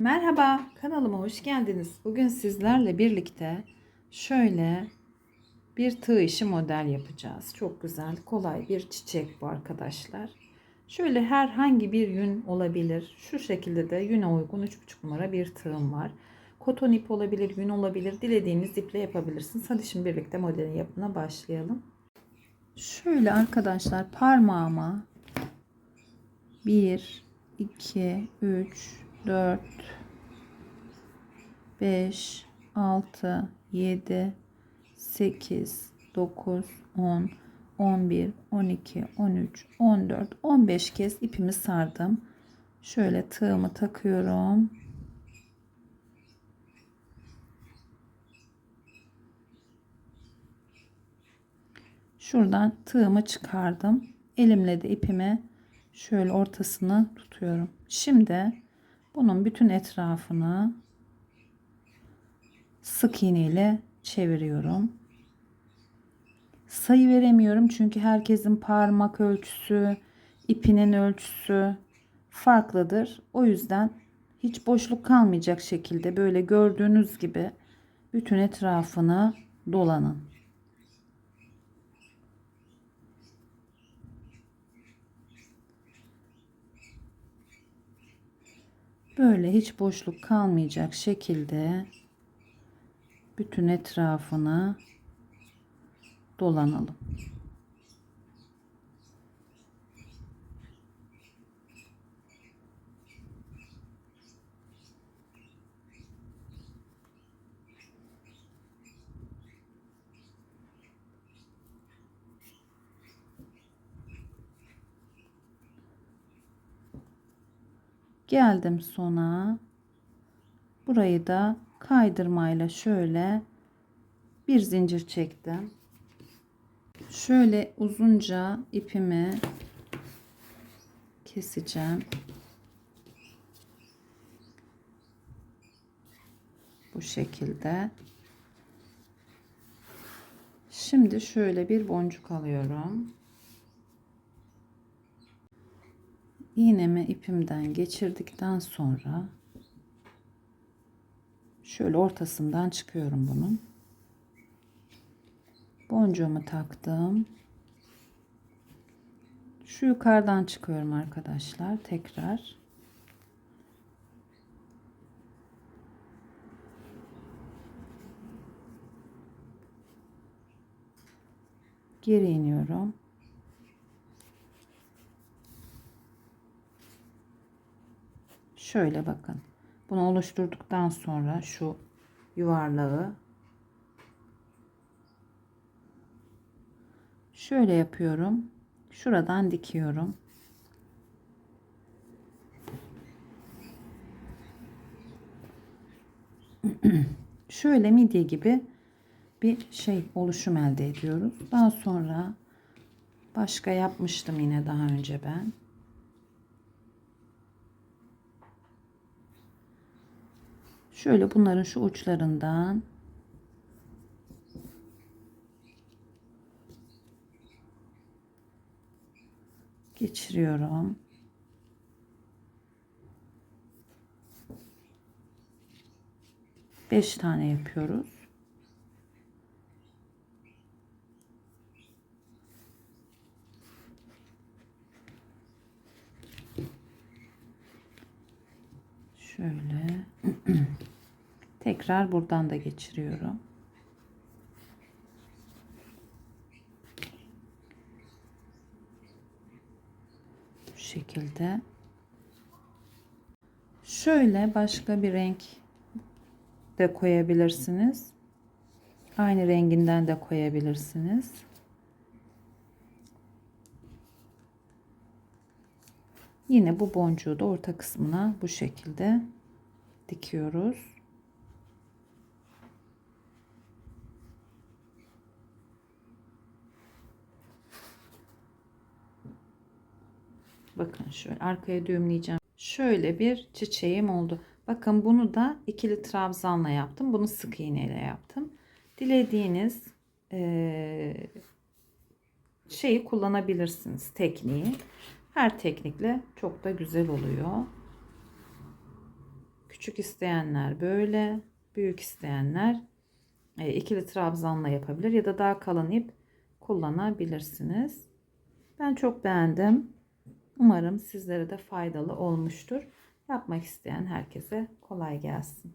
Merhaba, kanalıma hoş geldiniz. Bugün sizlerle birlikte şöyle bir tığ işi model yapacağız. Çok güzel, kolay bir çiçek bu arkadaşlar. Şöyle herhangi bir yün olabilir. Şu şekilde de yüne uygun 3,5 numara bir tığım var. Koton ip olabilir, yün olabilir. Dilediğiniz iple yapabilirsiniz. Hadi şimdi birlikte modelin yapımına başlayalım. Şöyle arkadaşlar parmağıma 1, 2, 3, 4, 5, 6, 7, 8, 9, 10, 11, 12, 13, 14, 15 kez ipimi sardım. Şöyle tığımı takıyorum. Şuradan tığımı çıkardım. Elimle de ipimi şöyle ortasını tutuyorum. Şimdi bunun bütün etrafını sık iğne ile çeviriyorum. Sayı veremiyorum çünkü herkesin parmak ölçüsü, ipinin ölçüsü farklıdır. O yüzden hiç boşluk kalmayacak şekilde böyle gördüğünüz gibi bütün etrafını dolanın. Böyle hiç boşluk kalmayacak şekilde bütün etrafını dolanalım. Geldim sona. Burayı da kaydırmayla şöyle bir zincir çektim. Şöyle uzunca ipimi keseceğim. Bu şekilde. Şimdi şöyle bir boncuk alıyorum. İğnemi ipimden geçirdikten sonra şöyle ortasından çıkıyorum bunun. Boncuğumu taktım. Şu yukarıdan çıkıyorum arkadaşlar. Tekrar. Geri iniyorum. Şöyle bakın. Bunu oluşturduktan sonra şu yuvarlağı şöyle yapıyorum. Şuradan dikiyorum. şöyle midye gibi bir şey oluşum elde ediyoruz. Daha sonra başka yapmıştım yine daha önce ben. Şöyle bunların şu uçlarından geçiriyorum. Beş tane yapıyoruz. Şöyle tekrar buradan da geçiriyorum. Bu şekilde. Şöyle başka bir renk de koyabilirsiniz. Aynı renginden de koyabilirsiniz. Yine bu boncuğu da orta kısmına bu şekilde dikiyoruz. Bakın şöyle arkaya düğümleyeceğim. Şöyle bir çiçeğim oldu. Bakın bunu da ikili trabzanla yaptım. Bunu sık iğneyle yaptım. Dilediğiniz şeyi kullanabilirsiniz tekniği. Her teknikle çok da güzel oluyor. Küçük isteyenler böyle, büyük isteyenler ikili trabzanla yapabilir ya da daha kalın ip kullanabilirsiniz. Ben çok beğendim. Umarım sizlere de faydalı olmuştur. Yapmak isteyen herkese kolay gelsin.